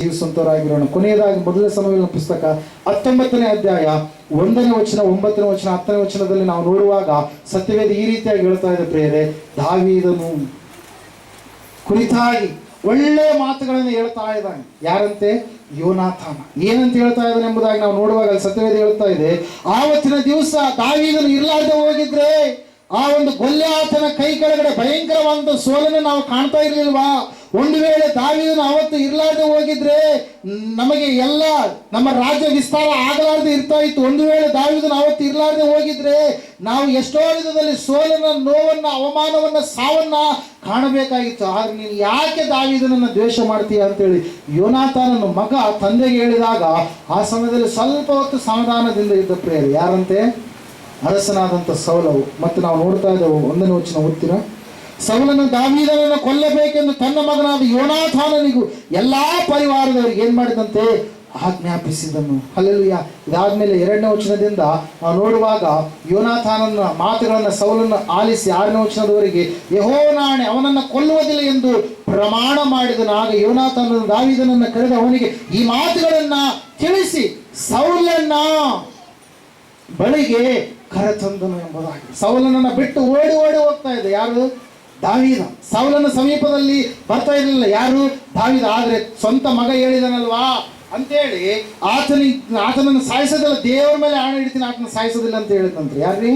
ಜೀವಿಸುವಂತವರಾಗಿರೋಣ ಕೊನೆಯದಾಗಿ ಮೊದಲನೇ ಸಮಯದ ಪುಸ್ತಕ, ಹತ್ತೊಂಬತ್ತನೇ ಅಧ್ಯಾಯ, ಒಂದನೇ ವಚನ, ಒಂಬತ್ತನೇ ವಚನ, ಹತ್ತನೇ ವಚನದಲ್ಲಿ ನಾವು ನೋಡುವಾಗ ಸತ್ಯವೇದ ಈ ರೀತಿಯಾಗಿ ಹೇಳ್ತಾ ಇದೆ ಪ್ರೇರೆ ದಾವಿದನು ಕುರಿತಾಗಿ ಒಳ್ಳೆ ಮಾತುಗಳನ್ನು ಹೇಳ್ತಾ ಇದ್ದಾನೆ. ಯಾರಂತೆ? ಯೋನಾಥಾನ. ಏನಂತ ಹೇಳ್ತಾ ಇದ್ದಾನೆ ಎಂಬುದಾಗಿ ನಾವು ನೋಡುವಾಗ ಸತ್ಯವೇದ ಹೇಳ್ತಾ ಇದೆ, ಆವತ್ತಿನ ದಿವಸ ದಾವಿದನು ಇರ್ಲಾರ್ದೆ ಹೋಗಿದ್ರೆ ಆ ಒಂದು ಗೊಲ್ಯಾತನ ಕೈ ಕೆಳಗಡೆ ಭಯಂಕರವಾದ ಸೋಲನ್ನು ನಾವು ಕಾಣ್ತಾ ಇರ್ಲಿಲ್ವಾ? ಒಂದು ವೇಳೆ ದಾವೀದನು ಅವತ್ತು ಇರ್ಲಾರ್ದೆ ಹೋಗಿದ್ರೆ ನಮಗೆ ಎಲ್ಲ ನಮ್ಮ ರಾಜ್ಯ ವಿಸ್ತಾರ ಆಗಲಾರ್ದೆ ಇರ್ತಾ ಇತ್ತು. ಒಂದು ವೇಳೆ ದಾವೀದನು ಅವತ್ತು ಇರ್ಲಾರ್ದೆ ಹೋಗಿದ್ರೆ ನಾವು ಎಷ್ಟೋ ವಿಧದಲ್ಲಿ ಸೋಲನ್ನ, ನೋವನ್ನ, ಅವಮಾನವನ್ನ, ಸಾವನ್ನ ಕಾಣಬೇಕಾಗಿತ್ತು. ಆದ್ರೆ ನೀನು ಯಾಕೆ ದಾವಿದನನ್ನ ದ್ವೇಷ ಮಾಡ್ತೀಯ ಅಂತೇಳಿ ಯೋನಾಥನನ್ನು ಮಗ ತಂದೆಗೆ ಹೇಳಿದಾಗ, ಆ ಸಮಯದಲ್ಲಿ ಸ್ವಲ್ಪ ಹೊತ್ತು ಸಮಾಧಾನದಿಂದ ಇದ್ದ ಪ್ರೇಯರ್, ಯಾರಂತೆ? ಅರಸನಾದಂಥ ಸೌಲವು ಮತ್ತು ನಾವು ನೋಡ್ತಾ ಇದ್ದೇವೆ ಒಂದನೇ ವಚನ ಓದ್ತೀರ? ಸೌಲನ ದಾವೀದನನ್ನು ಕೊಲ್ಲಬೇಕೆಂದು ತನ್ನ ಮಗನಾದ ಯೋನಾಥಾನನಿಗೂ ಎಲ್ಲಾ ಪರಿವಾರದವರಿಗೆ ಏನ್ ಮಾಡಿದಂತೆ? ಆಜ್ಞಾಪಿಸಿದನು. ಅಲ್ಲೆಲ್ಲೂಯ ಇದಾದ್ಮೇಲೆ ಎರಡನೇ ವಚನದಿಂದ ನಾವು ನೋಡುವಾಗ ಯೋನಾಥಾನನ ಮಾತುಗಳನ್ನು ಸೌಲನ್ನು ಆಲಿಸಿ ಆರನೇ ವಚನದವರೆಗೆ ಯಹೋನಾಣೆ ಅವನನ್ನು ಕೊಲ್ಲುವುದಿಲ್ಲ ಎಂದು ಪ್ರಮಾಣ ಮಾಡಿದನು ಆಗ ಯೋನಾಥಾನ ದಾವಿದನನ್ನು ಕರೆದ ಅವನಿಗೆ ಈ ಮಾತುಗಳನ್ನ ತಿಳಿಸಿ ಸೌಲನ್ನ ಬಳಿಗೆ ಕರೆತಂದನು ಎಂಬುದಾಗಿ ಸೌಲನನ್ನು ಬಿಟ್ಟು ಓಡಿ ಓಡಿ ಹೋಗ್ತಾ ಇದೆ. ಯಾರು? ದಾವಿದ. ಸೌಲನ ಸಮೀಪದಲ್ಲಿ ಬರ್ತಾ ಇರಲಿಲ್ಲ. ಯಾರು? ದಾವಿದ. ಆದರೆ ಸ್ವಂತ ಮಗ ಹೇಳಿದನಲ್ವಾ? ಅಂತೇಳಿ ಆತನಿ ಆತನನ್ನು ಸಾಯಿಸೋದಿಲ್ಲ. ದೇವರ ಮೇಲೆ ಆಣೆ ಹಿಡಿತೀನಿ ಆತನ ಸಾಯಿಸೋದಿಲ್ಲ ಅಂತ ಹೇಳಿದಂತ ಯಾರ್ರಿ?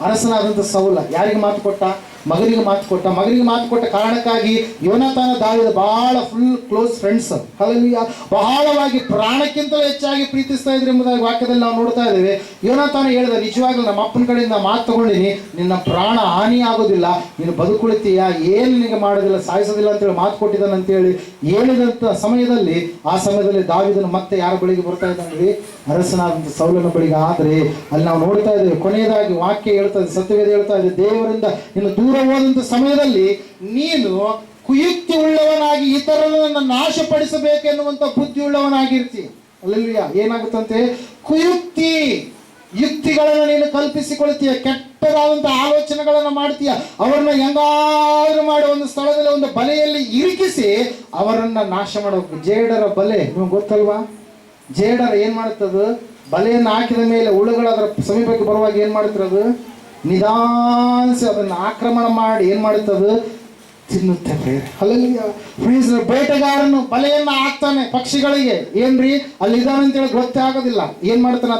ಅರಸನಾದಂಥ ಸೌಲ. ಯಾರಿಗೆ ಮಾತು ಕೊಟ್ಟ? ಮಗನಿಗೆ ಮಾತು ಕೊಟ್ಟ, ಮಗನಿಗೆ ಮಾತು ಕೊಟ್ಟ ಕಾರಣಕ್ಕಾಗಿ ಯೋನಾಥಾನ ದಾವಿದ ಬಹಳ ಫುಲ್ ಕ್ಲೋಸ್ ಫ್ರೆಂಡ್ಸ್ ಅಲ್ಲಿ ಬಹಳವಾಗಿ ಪ್ರಾಣಕ್ಕಿಂತಲೂ ಹೆಚ್ಚಾಗಿ ಪ್ರೀತಿಸ್ತಾ ಇದ್ರು ಎಂಬುದಾಗಿ ವಾಕ್ಯದಲ್ಲಿ ನಾವು ನೋಡ್ತಾ ಇದ್ದೇವೆ. ಯೋನಾಥಾನ ಹೇಳಿದ, ನಿಜವಾಗ್ಲೂ ನಮ್ಮ ಅಪ್ಪನ ಕಡೆಯಿಂದ ಮಾತು ತಗೊಂಡಿನಿ, ನಿನ್ನ ಪ್ರಾಣ ಹಾನಿ ಆಗೋದಿಲ್ಲ ನೀನು ಬದುಕುಳಿತೀಯ, ಏನು ನಿನಗೆ ಮಾಡೋದಿಲ್ಲ, ಸಾಯಿಸೋದಿಲ್ಲ ಅಂತೇಳಿ ಮಾತು ಕೊಟ್ಟಿದ್ದಾನಂತೇಳಿ ಹೇಳಿದಂಥ ಸಮಯದಲ್ಲಿ, ಆ ಸಮಯದಲ್ಲಿ ದಾವಿದನು ಮತ್ತೆ ಯಾರ ಬಳಿಗೆ ಬರ್ತಾ ಇದ್ದಾನೆ? ಅರಸನಾದಂಥ ಸೌಲನ ಬಳಿಗೆ ಆದರೆ ಅಲ್ಲಿ ನಾವು ನೋಡ್ತಾ ಇದ್ದೇವೆ, ಕೊನೆಯದಾಗಿ ವಾಕ್ಯ ಹೇಳ್ತಾ ಇದೆ, ಸತ್ಯವೇದ ಹೇಳ್ತಾ ಇದೆ, ದೇವರಿಂದ ನೀನು ದೂರ ಹೋದಂಥ ಸಮಯದಲ್ಲಿ ನೀನು ಕುಯುಕ್ತಿ ಉಳ್ಳವನಾಗಿ ಇತರರನ್ನು ನಾಶಪಡಿಸಬೇಕೆನ್ನುವಂಥ ಬುದ್ಧಿ ಉಳ್ಳವನಾಗಿರ್ತಿ ಅಲ್ಲಿ ಏನಾಗುತ್ತಂತೆ? ಕುಯುಕ್ತಿ ಯುಕ್ತಿಗಳನ್ನು ನೀನು ಕಲ್ಪಿಸಿಕೊಳ್ತೀಯ, ಕೆಟ್ಟದಾದಂಥ ಆಲೋಚನೆಗಳನ್ನು ಮಾಡ್ತೀಯ. ಅವರನ್ನ ಹೆಂಗಾದ್ರೂ ಮಾಡೋ, ಒಂದು ಸ್ಥಳದಲ್ಲಿ ಒಂದು ಬಲೆಯಲ್ಲಿ ಇರಿಕಿಸಿ ಅವರನ್ನ ನಾಶ ಮಾಡಬೇಕು ಜೇಡರ ಬಲೆ, ನಿಮ್ಗೆ ಗೊತ್ತಲ್ವಾ? ಜೇಡರ ಏನು ಮಾಡುತ್ತದು ಬಲೆಯನ್ನು ಹಾಕಿದ ಮೇಲೆ ಹುಳುಗಳು ಅದರ ಸಮೀಪಕ್ಕೆ ಬರುವಾಗ ಏನ್ ಮಾಡುತ್ತದು ನಿಧಾನಿಸಿ ಅದನ್ನು ಆಕ್ರಮಣ ಮಾಡಿ ಏನು ಮಾಡುತ್ತದು ತಿನ್ನುತ್ತೆ ಫ್ರೀಸ್ ಬೇಟೆಗಾರನು ಬಲೆಯನ್ನು ಹಾಕ್ತಾನೆ ಪಕ್ಷಿಗಳಿಗೆ. ಏನ್ರಿ? ಅಲ್ಲಿ ಇದಾನಂತೇಳಿ ಗೊತ್ತೇ ಆಗೋದಿಲ್ಲ. ಏನ್ ಮಾಡ್ತಾನ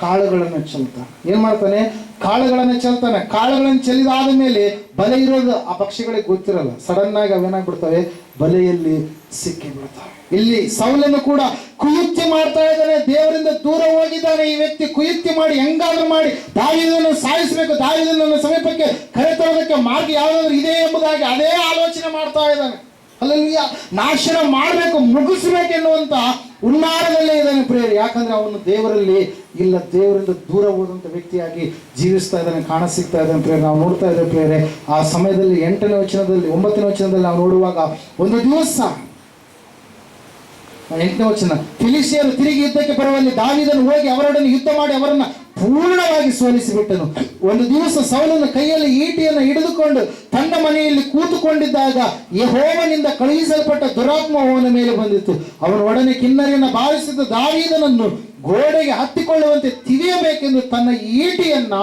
ಕಾಳುಗಳನ್ನು ಚೆಲ್ತಾನೆ ಏನ್ ಮಾಡ್ತಾನೆ? ಕಾಳುಗಳನ್ನು ಚೆಲ್ತಾನೆ. ಕಾಳುಗಳನ್ನು ಚೆಲ್ಲಿದಾದ ಮೇಲೆ ಬಲೆ ಇರೋದು ಆ ಪಕ್ಷಿಗಳಿಗೆ ಗೊತ್ತಿರಲ್ಲ. ಸಡನ್ ಆಗಿ ಅವೇನಾಗ್ಬಿಡ್ತವೆ ಬಲೆಯಲ್ಲಿ ಸಿಕ್ಕಿ ಇಲ್ಲಿ ಸೌಲನ್ನು ಕೂಡ ಕುಯುಕ್ತಿ ಮಾಡ್ತಾ ಇದ್ದಾನೆ. ದೇವರಿಂದ ದೂರ ಹೋಗಿದ್ದಾನೆ. ಈ ವ್ಯಕ್ತಿ ಕುಯುಕ್ತಿ ಮಾಡಿ ಹೆಂಗಾದ್ರೂ ಮಾಡಿ ದಾವಿದನ್ನು ಸಾಯಿಸಬೇಕು ದಾರಿದನ್ನು ಸಮೀಪಕ್ಕೆ ಕರೆತರೋದಕ್ಕೆ ಮಾರ್ಗ ಯಾವುದಾದ್ರೂ ಇದೆ ಎಂಬುದಾಗಿ ಅದೇ ಆಲೋಚನೆ ಮಾಡ್ತಾ ಇದ್ದಾನೆ. ಅಲ್ಲಲ್ಲಿ ನಾಶನ ಮಾಡಬೇಕು ಮುಗಿಸ್ಬೇಕೆನ್ನುವಂತ ಉನ್ನಾರದಲ್ಲೇ ಇದ್ದಾನೆ ಪ್ರೇರಿ ಯಾಕಂದ್ರೆ ಅವನು ದೇವರಲ್ಲಿ ಇಲ್ಲ, ದೇವರಿಂದ ದೂರ ಹೋದಂಥ ವ್ಯಕ್ತಿಯಾಗಿ ಜೀವಿಸ್ತಾ ಇದ್ದಾನೆ, ಕಾಣ ಇದ್ದಾನೆ ಪ್ರೇರೆ ನಾವು ನೋಡ್ತಾ ಇದ್ದೇವೆ ಪ್ರೇರೆ ಆ ಸಮಯದಲ್ಲಿ, ಎಂಟನೇ ವಚನದಲ್ಲಿ, ಒಂಬತ್ತನೇ ವಚನದಲ್ಲಿ ನಾವು ನೋಡುವಾಗ ಒಂದು ದಿವಸ, ಎಂಟನೇ ವಚನ ಫಿಲಿಸಿಯರು ತಿರುಗಿ ಯುದ್ಧಕ್ಕೆ ಬರುವಲ್ಲಿ ದಾವಿದನು ಹೋಗಿ ಅವರೊಡನೆ ಯುದ್ಧ ಮಾಡಿ ಅವರನ್ನ ಪೂರ್ಣವಾಗಿ ಸೋಲಿಸಿಬಿಟ್ಟನು. ಒಂದು ದಿವಸ ಸೌಲನ ಕೈಯಲ್ಲಿ ಈಟಿಯನ್ನು ಹಿಡಿದುಕೊಂಡು ತನ್ನ ಮನೆಯಲ್ಲಿ ಕೂತುಕೊಂಡಿದ್ದಾಗ ಯಹೋವನಿಂದ ಕಳುಹಿಸಲ್ಪಟ್ಟ ದುರಾತ್ಮ ಅವನ ಮೇಲೆ ಬಂದಿತ್ತು. ಅವನ ಒಡನೆ ಕಿನ್ನರಿಯನ್ನು ಬಾರಿಸಿದ ದಾವೀದನನ್ನು ಗೋಡೆಗೆ ಹತ್ತಿಕೊಳ್ಳುವಂತೆ ತಿಳಿಯಬೇಕೆಂದು ತನ್ನ ಈಟಿಯನ್ನ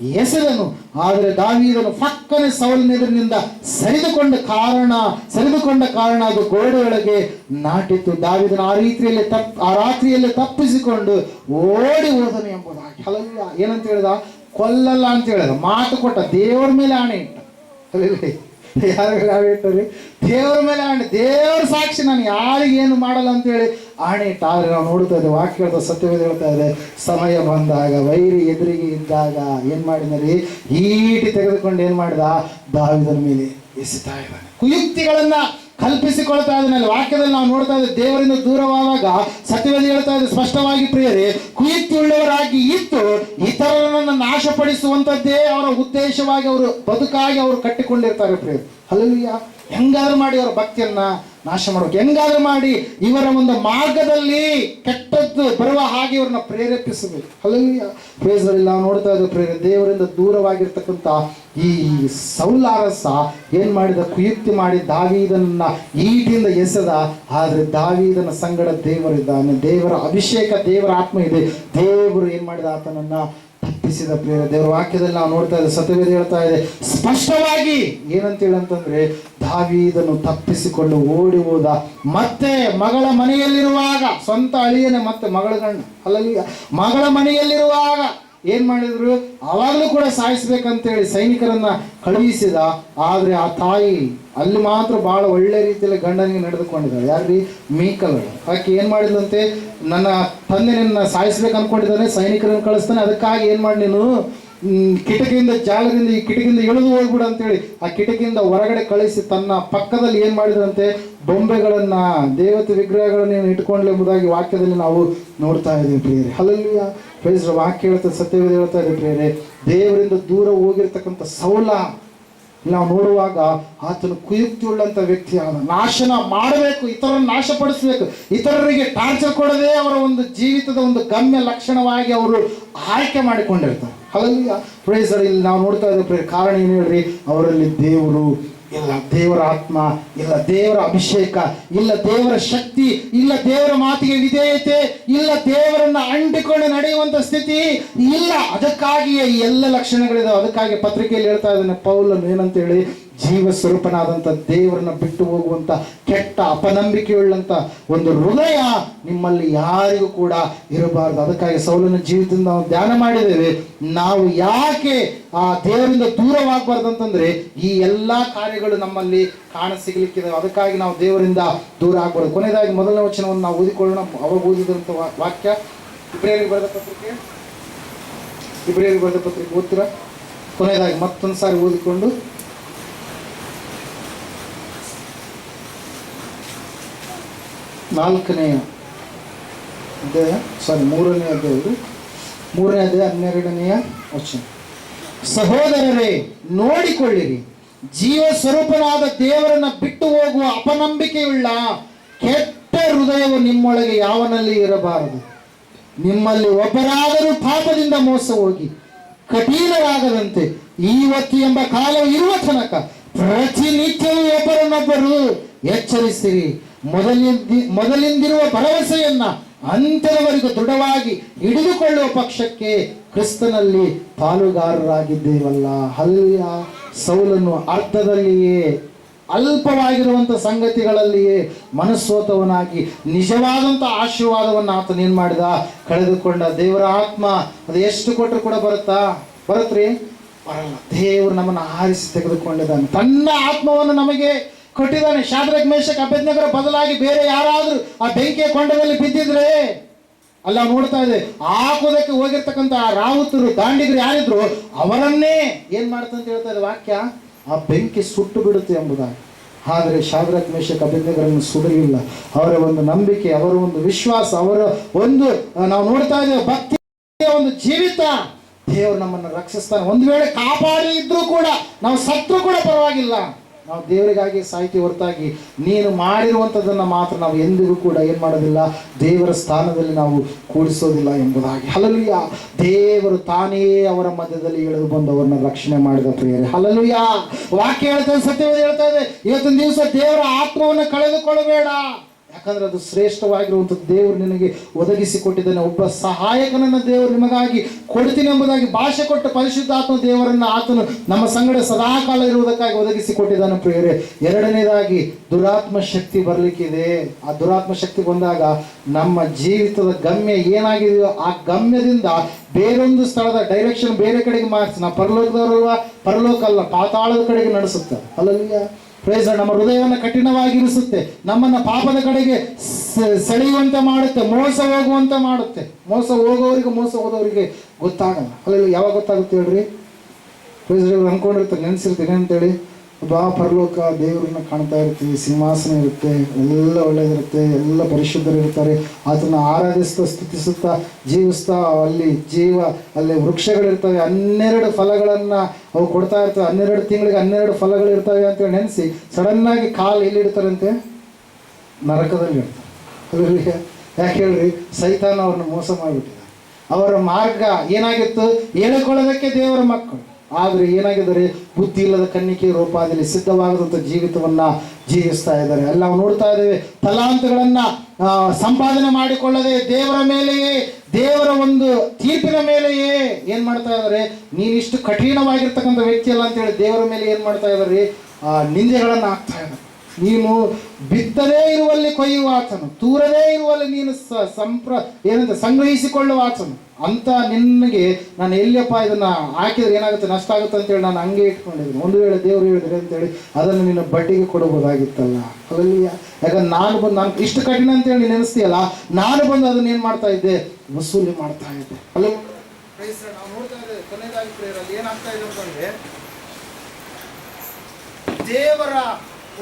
ಎಸೆದನು ಆದರೆ ದಾವೀದನು ಫಕ್ಕನೆ ಸೌಲನ ಎದುರಿನಿಂದ ಸರಿದುಕೊಂಡ ಕಾರಣ ಸರಿದುಕೊಂಡ ಕಾರಣ ಅದು ಗೋಡೆಯೊಳಗೆ ನಾಟಿತ್ತು ದಾವಿದನು ಆ ರೀತಿಯಲ್ಲಿ ತಪ್, ಆ ರಾತ್ರಿಯಲ್ಲಿ ತಪ್ಪಿಸಿಕೊಂಡು ಓಡಿ ಹೋದನು ಎಂಬುದಾಗಿ. ಹಲವು ಏನಂತ ಹೇಳಿದ? ಕೊಲ್ಲಲ್ಲ ಅಂತ ಹೇಳಿದ. ಮಾತು ಕೊಟ್ಟ ದೇವರ ಮೇಲೆ ಆಣೆ ಇಟ್ಟ ಯಾರ ದೇವರ ಮೇಲೆ ಆಣೆ, ದೇವರ ಸಾಕ್ಷಿ ನಾನು ಯಾರಿಗೇನು ಮಾಡಲ್ಲ ಅಂತೇಳಿ ಆಣೆ ಇಟ್ಟ ಆದರೆ ನಾವು ನೋಡ್ತಾ ಇದ್ದೇವೆ ವಾಕ್ಯ ಹೇಳ್ತಾ ಸತ್ಯವೇದ ಹೇಳ್ತಾ ಇದೆ, ಸಮಯ ಬಂದಾಗ, ವೈರಿ ಎದುರಿಗೆ ಇದ್ದಾಗ ಏನು ಮಾಡಿದ್ರಿ ಈಟಿ ತೆಗೆದುಕೊಂಡು ಏನು ಮಾಡಿದ? ದಾವಿದನ ಮೇಲೆ ಎಸಿತಾ ಇದ್ದಾನೆ. ಕುಯುಕ್ತಿಗಳನ್ನ ಕಲ್ಪಿಸಿಕೊಳ್ತಾ ಇದ್ದಾನೆ. ವಾಕ್ಯದಲ್ಲಿ ನಾವು ನೋಡ್ತಾ ಇದ್ದೇವೆ, ದೇವರಿಂದ ದೂರವಾದಾಗ ಸತ್ಯದಲ್ಲಿ ಹೇಳ್ತಾ ಇದೆ, ಸ್ಪಷ್ಟವಾಗಿ ಪ್ರಿಯರೇ ಕುಯಿತುಳ್ಳವರಾಗಿ ಇತ್ತು ಇತರರನ್ನು ನಾಶಪಡಿಸುವಂಥದ್ದೇ ಅವರ ಉದ್ದೇಶವಾಗಿ ಅವರು ಬದುಕಾಗಿ ಅವರು ಕಟ್ಟಿಕೊಂಡಿರ್ತಾರೆ ಪ್ರಿಯರು. ಅಲ್ಲೂಯ್ಯ ಹೆಂಗಾದ್ರೂ ಮಾಡಿ ಅವರ ಭಕ್ತಿಯನ್ನ ನಾಶ ಮಾಡ್ಬೇಕು. ಹೆಂಗಾದ್ರೂ ಮಾಡಿ ಇವರ ಒಂದು ಮಾರ್ಗದಲ್ಲಿ ಕೆಟ್ಟದ್ದು ಬರುವ ಹಾಗೆ ಇವರನ್ನ ಪ್ರೇರೇಪಿಸಬೇಕು. ಪ್ರೇಸಲ್ಲಿ ನಾವು ನೋಡ್ತಾ ಇದ್ದ ಪ್ರೇರ ದೇವರಿಂದ ದೂರವಾಗಿರ್ತಕ್ಕಂಥ ಈ ಸೌಲಾರಸ ಏನ್ ಮಾಡಿದ, ಕುಯುಕ್ತಿ ಮಾಡಿ ದಾವೀದನ್ನ ಈಟಿಯಿಂದ ಎಸೆದ, ಆದ್ರೆ ದಾವೀದನ ಸಂಗಡ ದೇವರಿದ್ದಾನೆ. ದೇವರ ಅಭಿಷೇಕ, ದೇವರ ಆತ್ಮ ಇದೆ. ದೇವರು ಏನ್ ಮಾಡಿದ, ಆತನನ್ನ ತಪ್ಪಿಸಿದ ಪ್ರೇರ ದೇವರ ವಾಕ್ಯದಲ್ಲಿ ನಾವು ನೋಡ್ತಾ ಇದ್ದೇವೆ, ಸತ್ಯವೇದ ಹೇಳ್ತಾ ಇದೆ, ಸ್ಪಷ್ಟವಾಗಿ ಏನಂತೇಳಿ ಅಂತಂದ್ರೆ ದಾವೀದನು ತಪ್ಪಿಸಿಕೊಂಡು ಓಡಿ ಹೋದ. ಮತ್ತೆ ಮಗಳ ಮನೆಯಲ್ಲಿರುವಾಗ, ಸ್ವಂತ ಅಳಿಯನೆ ಮತ್ತೆ ಮಗಳ ಗಂಡ. ಅಲ್ಲಲ್ಲಿ ಮಗಳ ಮನೆಯಲ್ಲಿರುವಾಗ ಏನ್ ಮಾಡಿದ್ರು? ಅವಾಗಲೂ ಕೂಡ ಸಾಯಿಸ್ಬೇಕಂತೇಳಿ ಸೈನಿಕರನ್ನ ಕಳುಹಿಸಿದ. ಆದ್ರೆ ಆ ತಾಯಿ ಅಲ್ಲಿ ಮಾತ್ರ ಬಹಳ ಒಳ್ಳೆ ರೀತಿಯಲ್ಲಿ ಗಂಡನಿಗೆ ನಡೆದುಕೊಂಡಿದ್ದಾಳೆ. ಯಾರ್ರಿ? ಮೀಕಲು ಆಕೆ ಏನ್ ಮಾಡಿದಂತೆ ನನ್ನ ತಂದೆ ನಿನ್ನ ಸಾಯಿಸ್ಬೇಕು ಅನ್ಕೊಂಡಿದ್ದಾನೆ ಸೈನಿಕರನ್ನು ಕಳಿಸ್ತಾನೆ. ಅದಕ್ಕಾಗಿ ಏನ್ ಮಾಡಿ ನೀನು? ಕಿಟಕಿಯಿಂದ ಜಾಲದಿಂದ ಈ ಕಿಟಕಿಯಿಂದ ಇಳಿದು ಹೋಗ್ಬಿಡ ಅಂತೇಳಿ ಆ ಕಿಟಕಿಯಿಂದ ಹೊರಗಡೆ ಕಳಿಸಿ ತನ್ನ ಪಕ್ಕದಲ್ಲಿ ಏನು ಮಾಡಿದ್ರಂತೆ? ಬೊಂಬೆಗಳನ್ನ, ದೇವತೆ ವಿಗ್ರಹಗಳನ್ನು ಇಟ್ಕೊಂಡ್ಲೆ ಎಂಬುದಾಗಿ ವಾಕ್ಯದಲ್ಲಿ ನಾವು ನೋಡ್ತಾ ಇದ್ದೀವಿ ಪ್ರಿಯರೇ. ಅಲ್ಲಿ ಪ್ರೈಸ್ ವಾಕ್ಯ ಹೇಳ್ತಾ ಸತ್ಯವೇದ ಹೇಳ್ತಾ ಇದೆ ಪ್ರಿಯರೇ. ದೇವರಿಂದ ದೂರ ಹೋಗಿರ್ತಕ್ಕಂಥ ಸೌಲ ನಾವು ನೋಡುವಾಗ ಆತನು ಕುಯುಕ್ತಿಯುಳ್ಳಂಥ ವ್ಯಕ್ತಿ ಆದ ನಾಶನ ಮಾಡಬೇಕು, ಇತರರನ್ನು ನಾಶಪಡಿಸಬೇಕು, ಇತರರಿಗೆ ಟಾರ್ಚರ್ ಕೊಡದೇ ಅವರ ಒಂದು ಜೀವಿತದ ಒಂದು ಗಮ್ಯ ಲಕ್ಷಣವಾಗಿ ಅವರು ಆಯ್ಕೆ ಮಾಡಿಕೊಂಡಿರ್ತಾರೆ. ಹಾಗಾಗಿ ಪ್ರೇಸರ್ ಇಲ್ಲಿ ನಾವು ನೋಡ್ತಾ ಇದ್ದೇವೆ ಕಾರಣ ಏನು ಹೇಳ್ರಿ? ಅವರಲ್ಲಿ ದೇವರು ಇಲ್ಲ ದೇವರ ಆತ್ಮ, ಇಲ್ಲ ದೇವರ ಅಭಿಷೇಕ, ಇಲ್ಲ ದೇವರ ಶಕ್ತಿ, ಇಲ್ಲ ದೇವರ ಮಾತಿಗೆ ವಿಧೇಯತೆ, ಇಲ್ಲ ದೇವರನ್ನ ಅಂಟಿಕೊಂಡು ನಡೆಯುವಂತ ಸ್ಥಿತಿ ಇಲ್ಲ. ಅದಕ್ಕಾಗಿಯೇ ಎಲ್ಲ ಲಕ್ಷಣಗಳಿದಾವೆ. ಅದಕ್ಕಾಗಿ ಪತ್ರಿಕೆಯಲ್ಲಿ ಹೇಳ್ತಾ ಇದ್ದಾನೆ ಪೌಲನ್ನು ಏನಂತ ಹೇಳಿ ಜೀವ ಸ್ವರೂಪನಾದಂಥ ದೇವರನ್ನ ಬಿಟ್ಟು ಹೋಗುವಂಥ ಕೆಟ್ಟ ಅಪನಂಬಿಕೆಯುಳ್ಳಂಥ ಒಂದು ಹೃದಯ ನಿಮ್ಮಲ್ಲಿ ಯಾರಿಗೂ ಕೂಡ ಇರಬಾರದು. ಅದಕ್ಕಾಗಿ ಸೌಲನ ಜೀವಿತದಿಂದ ನಾವು ಧ್ಯಾನ ಮಾಡಿದ್ದೇವೆ. ನಾವು ಯಾಕೆ ಆ ದೇವರಿಂದ ದೂರವಾಗಬಾರ್ದು ಅಂತಂದ್ರೆ ಈ ಎಲ್ಲ ಕಾರ್ಯಗಳು ನಮ್ಮಲ್ಲಿ ಕಾಣ ಸಿಗಲಿಕ್ಕಿದೆ ಅದಕ್ಕಾಗಿ ನಾವು ದೇವರಿಂದ ದೂರ ಆಗ್ಬಾರ್ದು. ಕೊನೆಯದಾಗಿ ಮೊದಲನೇ ವಚನವನ್ನು ನಾವು ಓದಿಕೊಳ್ಳೋಣ. ಅವಾಗ ಓದಿದಂಥ ವಾಕ್ಯ. ಇಬ್ರಿಯರಿಗೆ ಬರೆದ ಪತ್ರಿಕೆ. ಇಬ್ರಿಯರಿಗೆ ಬರೆದ ಪತ್ರಿಕೆ ಓದ್ತೀರಾ ಕೊನೆಯದಾಗಿ ಮತ್ತೊಂದು ಸಾರಿ ಓದಿಕೊಂಡು ನಾಲ್ಕನೆಯ ಅಧ್ಯಾಯ ಸಾರಿ ಮೂರನೇ ಅಧ್ಯಾಯ ಮೂರನೇ ಅಧ್ಯಾಯ, ಹನ್ನೆರಡನೆಯ ವಚನ. ಸಹೋದರರೇ, ನೋಡಿಕೊಳ್ಳಿರಿ. ಜೀವ ಸ್ವರೂಪನಾದ ದೇವರನ್ನ ಬಿಟ್ಟು ಹೋಗುವ ಅಪನಂಬಿಕೆಯುಳ್ಳ ಕೆಟ್ಟ ಹೃದಯವು ನಿಮ್ಮೊಳಗೆ ಯಾವನಲ್ಲಿ ಇರಬಾರದು? ನಿಮ್ಮಲ್ಲಿ ಒಬ್ಬರಾದರೂ ಪಾಪದಿಂದ ಮೋಸ ಹೋಗಿ ಕಠಿಣರಾಗದಂತೆ ಇವತ್ತು ಎಂಬ ಕಾಲ ಇರುವ ತನಕ ಪ್ರತಿನಿತ್ಯವೂ ಒಬ್ಬರನ್ನೊಬ್ಬರು ಎಚ್ಚರಿಸಿರಿ. ಮೊದಲಿಂದಿ ಮೊದಲಿಂದಿರುವ ಭರವಸೆಯನ್ನ ಅಂತರವರೆಗೂ ದೃಢವಾಗಿ ಹಿಡಿದುಕೊಳ್ಳುವ ಪಕ್ಷಕ್ಕೆ ಕ್ರಿಸ್ತನಲ್ಲಿ ಪಾಲುಗಾರರಾಗಿದ್ದೇವಲ್ಲ. ಹಲ್ಯ ಸೌಲನ್ನು ಅರ್ಥದಲ್ಲಿಯೇ ಅಲ್ಪವಾಗಿರುವಂಥ ಸಂಗತಿಗಳಲ್ಲಿಯೇ ಮನಸ್ಸೋತವನಾಗಿ ನಿಜವಾದಂಥ ಆಶೀರ್ವಾದವನ್ನು ಆತನ ಏನು ಮಾಡಿದ? ಕಳೆದುಕೊಂಡ. ದೇವರ ಆತ್ಮ ಅದು ಎಷ್ಟು ಕೊಟ್ಟರು ಕೂಡ ಬರುತ್ತಾ? ಬರುತ್ತ್ರಿ ಬರಲ್ಲ. ದೇವರು ನಮ್ಮನ್ನು ಆರಿಸಿ ತೆಗೆದುಕೊಂಡಿದ್ದಾನೆ. ತನ್ನ ಆತ್ಮವನ್ನು ನಮಗೆ ಕೊಟ್ಟಿದ್ದಾನೆ. ಶಾದ್ರಕ್ ಮೇಷಕ್ ನಗರ ಬದಲಾಗಿ ಬೇರೆ ಯಾರಾದರೂ ಆ ಬೆಂಕಿಯ ಕೊಂಡದಲ್ಲಿ ಬಿದ್ದಿದ್ರೆ ಅಲ್ಲ ನೋಡ್ತಾ ಇದೆ. ಹಾಕೋದಕ್ಕೆ ಹೋಗಿರ್ತಕ್ಕಂಥ ಆ ರಾವುತರು, ದಾಂಡಿಗರು ಯಾರಿದ್ರು ಅವರನ್ನೇ ಏನ್ ಮಾಡ್ತಂತ ಹೇಳ್ತಾ ಇದೆ ವಾಕ್ಯ? ಆ ಬೆಂಕಿ ಸುಟ್ಟು ಬಿಡುತ್ತೆ ಎಂಬುದಾಗಿ. ಆದರೆ ಶಾದ್ರಕ್ ಮೇಷಕ್ ನಗರ ಸುಡಲಿಲ್ಲ. ಅವರ ಒಂದು ನಂಬಿಕೆ, ಅವರ ಒಂದು ವಿಶ್ವಾಸ, ಅವರ ಒಂದು ನಾವು ನೋಡ್ತಾ ಇದ್ದೇವೆ ಭಕ್ತಿಯ ಒಂದು ಜೀವಿತ ದೇವರು ನಮ್ಮನ್ನು ರಕ್ಷಿಸ್ತಾನೆ. ಒಂದು ವೇಳೆ ಕಾಪಾಡಿ ಇದ್ರೂ ಕೂಡ ನಾವು ಸತ್ರು ಕೂಡ ಪರವಾಗಿಲ್ಲ. ನಾವು ದೇವರಿಗಾಗಿ ಸಾಹಿತಿ ಹೊರತಾಗಿ ನೀನು ಮಾಡಿರುವಂಥದ್ದನ್ನು ಮಾತ್ರ ನಾವು ಎಂದಿಗೂ ಕೂಡ ಏನು ಮಾಡೋದಿಲ್ಲ, ದೇವರ ಸ್ಥಾನದಲ್ಲಿ ನಾವು ಕೂಡಿಸೋದಿಲ್ಲ ಎಂಬುದಾಗಿ. ಹಲಲುಯ ದೇವರು ತಾನೇ ಅವರ ಮಧ್ಯದಲ್ಲಿ ಇಳಿದು ಬಂದು ಅವರನ್ನ ರಕ್ಷಣೆ ಮಾಡಿದ ಪ್ರಿಯರೇ ಹಲಲುಯ ವಾಕ್ಯ ಹೇಳ್ತಾ ಸತ್ಯವಾದ ಹೇಳ್ತಾ ಇದೆ, ಇವತ್ತಿನ ದಿವಸ ದೇವರ ಆತ್ಮವನ್ನು ಕಳೆದುಕೊಳ್ಳಬೇಡ. ಯಾಕಂದ್ರೆ ಅದು ಶ್ರೇಷ್ಠವಾಗಿರುವಂಥದ್ದು ದೇವರು ನಿನಗೆ ಒದಗಿಸಿ ಕೊಟ್ಟಿದ್ದಾನೆ ಒಬ್ಬ ಸಹಾಯಕನನ್ನ ದೇವರು ನಿಮಗಾಗಿ ಕೊಡ್ತೀನಿ ಎಂಬುದಾಗಿ ಭಾಷೆ ಕೊಟ್ಟ ಪರಿಶುದ್ಧಾತ್ಮ ದೇವರನ್ನ ಆತನು ನಮ್ಮ ಸಂಗಡ ಸದಾಕಾಲ ಇರುವುದಕ್ಕಾಗಿ ಒದಗಿಸಿ ಕೊಟ್ಟಿದ್ದಾನೆ ಪ್ರಿಯರೇ. ಎರಡನೇದಾಗಿ ದುರಾತ್ಮ ಶಕ್ತಿ ಬರಲಿಕ್ಕಿದೆ. ಆ ದುರಾತ್ಮ ಶಕ್ತಿ ಬಂದಾಗ ನಮ್ಮ ಜೀವಿತದ ಗಮ್ಯ ಏನಾಗಿದೆಯೋ ಆ ಗಮ್ಯದಿಂದ ಬೇರೊಂದು ಸ್ಥಳದ ಡೈರೆಕ್ಷನ್ ಬೇರೆ ಕಡೆಗೆ ಮಾರ್ಚ್ ನಾವು ಪರಲೋಕ ಅಲ್ಲ ಪಾತಾಳದ ಕಡೆಗೆ ನಡೆಸುತ್ತೆ. ಅಲ್ಲಲ್ಲಿಯ ಪ್ರೈಸ್ ನಮ್ಮ ಹೃದಯವನ್ನು ಕಠಿಣವಾಗಿರಿಸುತ್ತೆ. ನಮ್ಮನ್ನ ಪಾಪದ ಕಡೆಗೆ ಸೆಳೆಯುವಂತೆ ಮಾಡುತ್ತೆ, ಮೋಸ ಹೋಗುವಂತೆ ಮಾಡುತ್ತೆ. ಮೋಸ ಹೋಗೋರಿಗೆ ಮೋಸ ಹೋದವರಿಗೆ ಗೊತ್ತಾಗಲ್ಲ. ಅಲ್ಲಿ ಯಾವಾಗ ಗೊತ್ತಾಗುತ್ತೆ ಹೇಳ್ರಿ? ಪ್ರೈಸ್ ಅನ್ಕೊಂಡಿರ್ತಾರೆ ನೆನೆಸಿರ್ತೀನಿ ಅಂತೇಳಿ. ಬಾ ಪರಲೋಕ ದೇವರನ್ನ ಕಾಣ್ತಾ ಇರ್ತೀವಿ ಸಿಂಹಾಸನ ಇರುತ್ತೆ, ಎಲ್ಲ ಒಳ್ಳೇದಿರುತ್ತೆ, ಎಲ್ಲ ಪರಿಶುದ್ಧರು ಇರ್ತಾರೆ. ಆತನ ಆರಾಧಿಸ್ತಾ, ಸ್ತುತಿಸುತ್ತಾ, ಜೀವಿಸ್ತಾ, ಅಲ್ಲಿ ಜೀವ, ಅಲ್ಲಿ ವೃಕ್ಷಗಳಿರ್ತವೆ, ಹನ್ನೆರಡು ಫಲಗಳನ್ನು ಅವು ಕೊಡ್ತಾ ಇರ್ತವೆ. ಹನ್ನೆರಡು ತಿಂಗಳಿಗೆ ಹನ್ನೆರಡು ಫಲಗಳು ಇರ್ತವೆ ಅಂತೇಳಿ ನೆನೆಸಿ ಸಡನ್ನಾಗಿ ಕಾಲು ಎಲ್ಲಿಡ್ತಾರಂತೆ ನರಕದಲ್ಲಿ ಅದ್ರಲ್ಲಿ ಯಾಕೆ ಹೇಳ್ರಿ? ಸೈತಾನ ಅವ್ರನ್ನ ಮೋಸ ಮಾಡಿಬಿಟ್ಟಿದ್ದಾರೆ ಅವರ ಮಾರ್ಗ ಏನಾಗಿತ್ತು? ಹೇಳಿಕೊಳ್ಳೋದಕ್ಕೆ ದೇವರ ಮಕ್ಕಳು. ಆದರೆ ಏನಾಗಿದ್ದಾರೆ? ಬುದ್ಧಿ ಇಲ್ಲದ ಕನ್ನಿಕೆ ರೂಪಾದಲ್ಲಿ ಸಿದ್ಧವಾಗದಂಥ ಜೀವಿತವನ್ನ ಜೀವಿಸ್ತಾ ಇದ್ದಾರೆ. ಅಲ್ಲಿ ನಾವು ನೋಡ್ತಾ ಇದ್ದೇವೆ, ತಲಾಂತಗಳನ್ನ ಸಂಪಾದನೆ ಮಾಡಿಕೊಳ್ಳದೆ ದೇವರ ಮೇಲೆಯೇ, ದೇವರ ಒಂದು ತೀರ್ಪಿನ ಮೇಲೆಯೇ ಏನು ಮಾಡ್ತಾ ಇದ್ದಾರೆ? ನೀನಿಷ್ಟು ಕಠಿಣವಾಗಿರ್ತಕ್ಕಂಥ ವ್ಯಕ್ತಿ ಅಲ್ಲ ಅಂತೇಳಿ ದೇವರ ಮೇಲೆ ಏನು ಮಾಡ್ತಾ ಇದ್ದಾರೆ? ನಿಂದೆಗಳನ್ನು ನಿಂದೆಗಳನ್ನ ಹಾಕ್ತಾ ಇದ್ದಾರೆ. ನೀನು ಬಿತ್ತದೇ ಇರುವಲ್ಲಿ ಕೊಯ್ಯುವ ಆತನು, ತೂರದೇ ಇರುವಲ್ಲಿ ನೀನು ಸಂಪ್ರ, ಏನಂತ ಸಂಗ್ರಹಿಸಿಕೊಳ್ಳುವ ಆತನು. ಅಂತ ನಿನಗೆ ನಾನು ಎಲ್ಲಿಯಪ್ಪ ಇದನ್ನ ಹಾಕಿದ್ರೆ ಏನಾಗುತ್ತೆ? ನಷ್ಟ ಆಗುತ್ತೆ ಅಂತೇಳಿ ನಾನು ಹಂಗೆ ಇಟ್ಕೊಂಡಿದ್ದೀನಿ. ಒಂದು ವೇಳೆ ದೇವರು ಹೇಳಿದ್ರೆ ಅಂತೇಳಿ ಅದನ್ನು ನೀನು ಬಡ್ಡಿಗೆ ಕೊಡಬಹುದಾಗಿತ್ತಲ್ಲ. ಅಲ್ಲಿ ಯಾಕಂದ್ರೆ ನಾನು ಬಂದು ನಾನು ಇಷ್ಟು ಕಠಿಣ ಅಂತೇಳಿ ನೀನು ನೆನೆಸ್ತೀಯಲ್ಲ, ನಾನು ಬಂದು ಅದನ್ನ ಏನು ಮಾಡ್ತಾ ಇದ್ದೆ? ವಸೂಲಿ ಮಾಡ್ತಾ ಇದ್ದೆ. ಅಲ್ಲಿ ನೋಡ್ತಾ ಇದ್ದೇವೆ ಏನಾಗ್ತಾ ಇದೆ ದೇವರ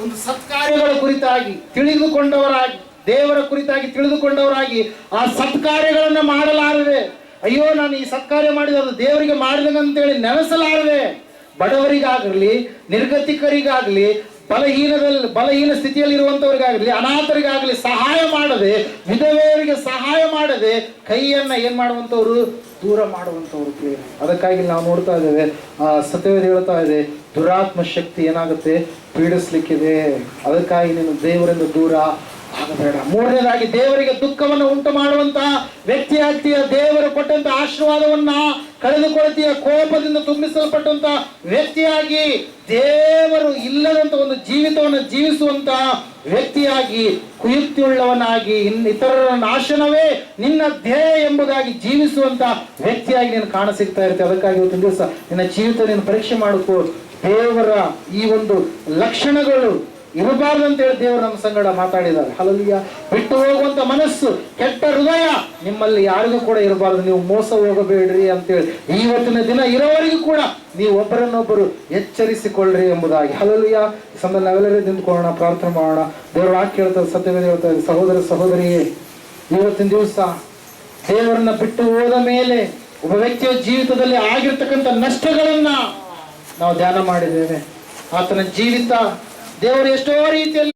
ಒಂದು ಸತ್ಕಾರ್ಯಗಳ ಕುರಿತಾಗಿ, ತಿಳಿದುಕೊಂಡವರಾಗಿ, ದೇವರ ಕುರಿತಾಗಿ ತಿಳಿದುಕೊಂಡವರಾಗಿ ಆ ಸತ್ಕಾರ್ಯಗಳನ್ನು ಮಾಡಲಾರದೆ, ಅಯ್ಯೋ, ನಾನು ಈ ಸತ್ಕಾರ್ಯ ಮಾಡಿದ ಅದು ದೇವರಿಗೆ ಮಾಡಿದನಂತೇಳಿ ನೆನೆಸಲಾರದೆ, ಬಡವರಿಗಾಗಲಿ, ನಿರ್ಗತಿಕರಿಗಾಗಲಿ, ಬಲಹೀನದಲ್ಲಿ, ಬಲಹೀನ ಸ್ಥಿತಿಯಲ್ಲಿರುವಂಥವ್ರಿಗಾಗಲಿ ಅನಾಥರಿಗಾಗಲಿ ಸಹಾಯ ಮಾಡದೆ, ವಿಧವೆಯರಿಗೆ ಸಹಾಯ ಮಾಡದೆ, ಕೈಯನ್ನ ಏನ್ ಮಾಡುವಂಥವ್ರು ದೂರ ಮಾಡುವಂಥವ್ರು ಪ್ರಿಯರೇ. ಅದಕ್ಕಾಗಿ ನಾವು ನೋಡ್ತಾ ಇದ್ದೇವೆ, ಆ ಸತ್ಯವೇದ ಹೇಳ್ತಾ ಇದೆ ದುರಾತ್ಮ ಶಕ್ತಿ ಏನಾಗುತ್ತೆ? ಪೀಡಿಸ್ಲಿಕ್ಕಿದೆ. ಅದಕ್ಕಾಗಿ ನೀನು ದೇವರಿಂದ ದೂರ ಆಗಬೇಡ. ಮೂರನೇದಾಗಿ ದೇವರಿಗೆ ದುಃಖವನ್ನು ಉಂಟು ಮಾಡುವಂತಹ ವ್ಯಕ್ತಿಯಾಗ್ತೀಯ ದೇವರು ಕೊಟ್ಟಂತ ಆಶೀರ್ವಾದವನ್ನ ಕಳೆದುಕೊಳ್ತೀಯ ಕೋಪದಿಂದ ತುಂಬಿಸಲ್ಪಟ್ಟಂತ ವ್ಯಕ್ತಿಯಾಗಿ ದೇವರು ಇಲ್ಲದಂತ ಒಂದು ಜೀವಿತವನ್ನು ಜೀವಿಸುವಂತ ವ್ಯಕ್ತಿಯಾಗಿ, ಕುಯುಕ್ತಿಯುಳ್ಳವನಾಗಿ, ಇನ್ ಇತರರ ನಾಶನವೇ ನಿನ್ನ ಧ್ಯೇಯ ಎಂಬುದಾಗಿ ಜೀವಿಸುವಂತ ವ್ಯಕ್ತಿಯಾಗಿ ನೀನು ಕಾಣ ಸಿಗ್ತಾ ಇರುತ್ತೆ ಅದಕ್ಕಾಗಿ ಇವತ್ತಿನ ದಿವಸ ನಿನ್ನ ಜೀವಿತ ನೀನು ಪರೀಕ್ಷೆ ಮಾಡಿಕೋ ದೇವರ ಈ ಒಂದು ಲಕ್ಷಣಗಳು ಇರಬಾರ್ದು ಅಂತ ಹೇಳಿ ದೇವರು ನಮ್ಮ ಸಂಗಡ ಮಾತಾಡಿದ್ದಾರೆ. ಹಲಲಿಯ ಬಿಟ್ಟು ಹೋಗುವಂತ ಮನಸ್ಸು, ಕೆಟ್ಟ ಹೃದಯ ನಿಮ್ಮಲ್ಲಿ ಯಾರಿಗೂ ಕೂಡ ಇರಬಾರ್ದು. ನೀವು ಮೋಸ ಹೋಗಬೇಡ್ರಿ ಅಂತೇಳಿ ಇವತ್ತಿನ ದಿನ ಇರೋವರೆಗೂ ಕೂಡ ನೀವು ಒಬ್ಬರನ್ನೊಬ್ಬರು ಎಚ್ಚರಿಸಿಕೊಳ್ಳ್ರಿ ಎಂಬುದಾಗಿ. ಹಲಲಿಯ ಸಂಬಂಧ ನಾವೆಲ್ಲರೂ ನಿಂತ್ಕೊಳ್ಳೋಣ, ಪ್ರಾರ್ಥನೆ ಮಾಡೋಣ. ದೇವರು ವಾಕ್ಯ ಹೇಳ್ತಾರೆ ಸತ್ಯವೇ ಸಹೋದರ ಸಹೋದರಿಯೇ ಇವತ್ತಿನ ದಿವಸ ದೇವರನ್ನ ಬಿಟ್ಟು ಹೋದ ಮೇಲೆ ಒಬ್ಬ ವ್ಯಕ್ತಿಯ ಜೀವಿತದಲ್ಲಿ ಆಗಿರ್ತಕ್ಕಂಥ ನಷ್ಟಗಳನ್ನ ನಾವು ಧ್ಯಾನ ಮಾಡಿದ್ದೇವೆ. ಆತನ ಜೀವಿತ ದೇವರು ಎಷ್ಟೋ ರೀತಿಯಲ್ಲಿ